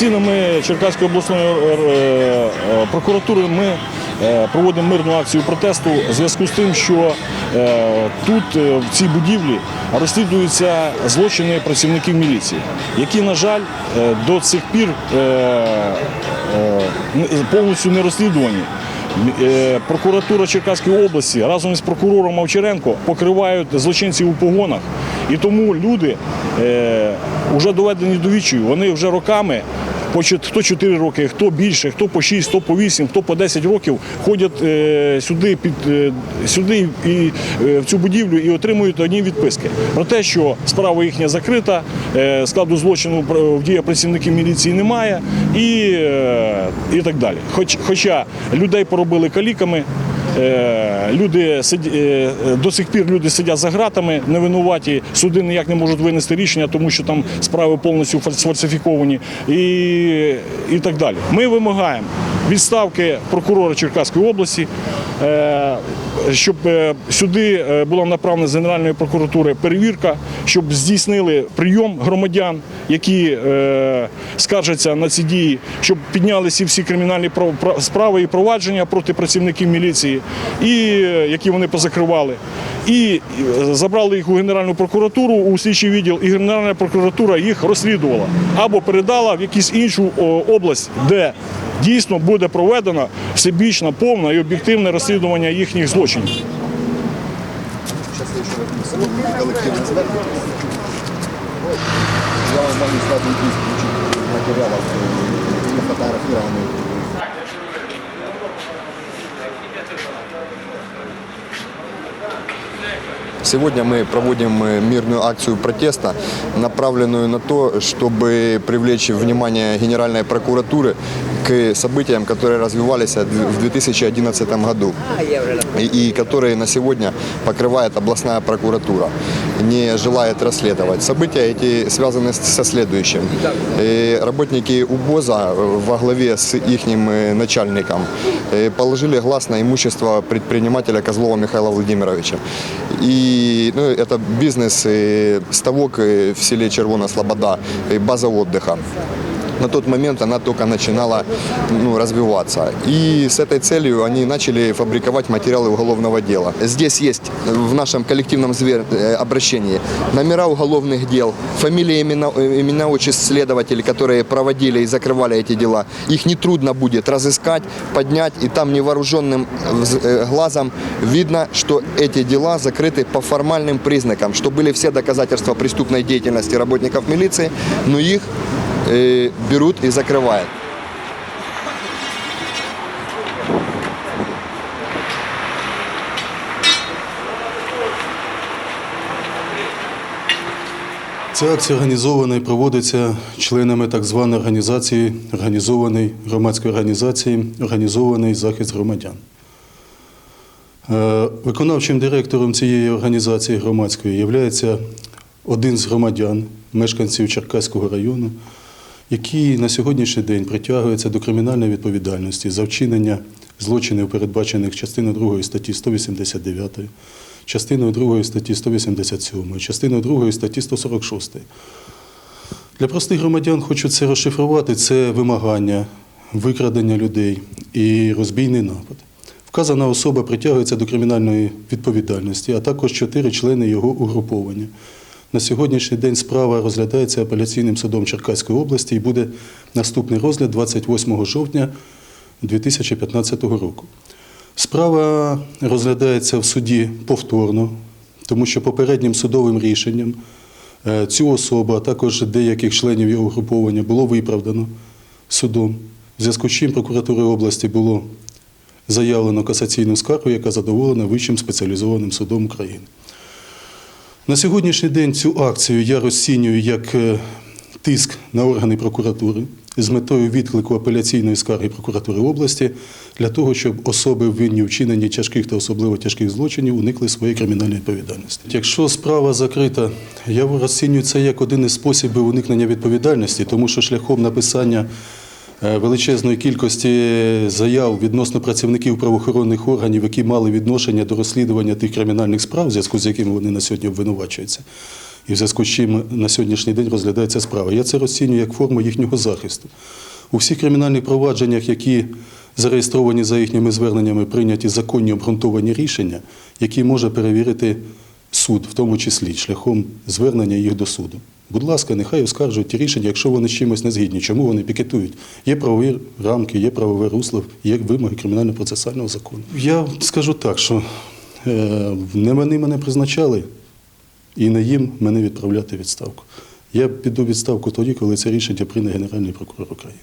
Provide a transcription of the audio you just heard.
Стінами Черкаської обласної е, е, прокуратури ми е, проводимо мирну акцію протесту в зв'язку з тим, що тут, в цій будівлі, розслідуються злочини працівників міліції, які, на жаль, до цих пір повністю не розслідувані. Прокуратура Черкаської області разом із прокурором Мовчаренко покривають злочинців у погонах. І тому люди вже доведені до відчаю. Вони вже роками, хто 4 роки, хто більше, хто по 6, хто по 8, хто по 10 років, ходять е, сюди, під, е, сюди і е, в цю будівлю і отримують одні відписки. Про те, що справа їхня закрита, складу злочину в дії працівників міліції немає і, і так далі. Хоч, хоча людей поробили каліками. Е, Люди е, до сих пір люди сидять за ґратами, не винуваті. Суди ніяк не можуть винести рішення, тому що там справи повністю фаль- сфальсифіковані і, і так далі. Ми вимагаємо відставки прокурора Черкаської області, е, щоб е, сюди е, була направлена з Генеральної прокуратури перевірка, щоб здійснили прийом громадян, які скаржаться на ці дії, щоб піднялися всі кримінальні прав- прав- справи і провадження проти працівників міліції, і які вони позакривали. І е, забрали їх у Генеральну прокуратуру, у слідчий відділ, і Генеральна прокуратура їх розслідувала або передала в якусь іншу область, де дійсно буде проведено всебічне, повне і об'єктивне розслідування їхніх злочинів. Я вам могу сразу материалов э, фотографированных. Сегодня мы проводим э, мирную акцию протеста, направленную на то, чтобы привлечь внимание Генеральной прокуратуры к событиям, которые развивались в 2011 году и, и которые на сегодня покрывает областная прокуратура, не желает расследовать. События эти связаны со следующим. Э, Работники УБОЗа э, во главе с их начальником э, положили глаз на имущество предпринимателя Козлова Михаила Владимировича. И ну, это бизнес ставок в селе Червона Слобода, база отдыха на тот момент она только начинала ну, развиваться. И с этой целью они начали фабриковать материалы уголовного дела. Здесь есть в нашем коллективном э, обращении номера уголовных дел, фамилии, имена, э, имена, отчество следователей, которые проводили и закрывали эти дела. Их нетрудно будет разыскать, поднять, и там невооруженным э, глазом видно, что эти дела закрыты по формальным признакам, что были все доказательства преступной деятельности работников милиции, но их берут и закрывают. Ця акція організована і проводиться членами так званої організації, організованої громадської організації, організований захист громадян. Е, Виконавчим директором цієї організації громадської є один з громадян, мешканців Черкаського району, який на сьогоднішній день притягується до кримінальної відповідальності за вчинення злочинів, передбачених частиною 2 статті 189, частиною 2 статті 187, частиною 2 статті 146. Для простих громадян хочу це розшифрувати. Це вимагання, викрадення людей і розбійний напад. Вказана особа притягується до кримінальної відповідальності, а також чотири члени його угруповання. На сьогоднішній день справа розглядається апеляційним судом Черкаської області і буде наступний розгляд 28 жовтня 2015 року. Справа розглядається в суді повторно, тому що попереднім судовим рішенням е, цю особу, а також деяких членів його угруповання було виправдано судом. В зв'язку з чим прокуратури області було заявлено касаційну скаргу, яка задоволена Вищим спеціалізованим судом України. На сьогоднішній день цю акцію я розцінюю як е, тиск на органи прокуратури з метою відклику апеляційної скарги прокуратури області для того, щоб особи винні вчиненні тяжких та особливо тяжких злочинів уникли своєї кримінальної відповідальності. Якщо справа закрита, я розцінюю це як один із способів уникнення відповідальності, тому що шляхом написання величезної кількості заяв відносно працівників правоохоронних органів, які мали відношення до розслідування тих кримінальних справ, в зв'язку з якими вони на сьогодні обвинувачуються. і в зв'язку з чим на сьогоднішній день розглядається справа. Я це розцінюю як форму їхнього захисту. У всіх кримінальних провадженнях, які зареєстровані за їхніми зверненнями, прийняті законні обґрунтовані рішення, які може перевірити суд, в тому числі шляхом звернення їх до суду. Будь ласка, нехай оскаржують ті рішення, якщо вони з чимось не згідні. Чому вони пікетують? Є правові рамки, є правове русло, є вимоги кримінально-процесуального закону. Я скажу так, що е, не вони мене призначали, і не їм мене відправляти відставку. Я піду відставку тоді, коли це рішення прийме Генеральний прокурор України.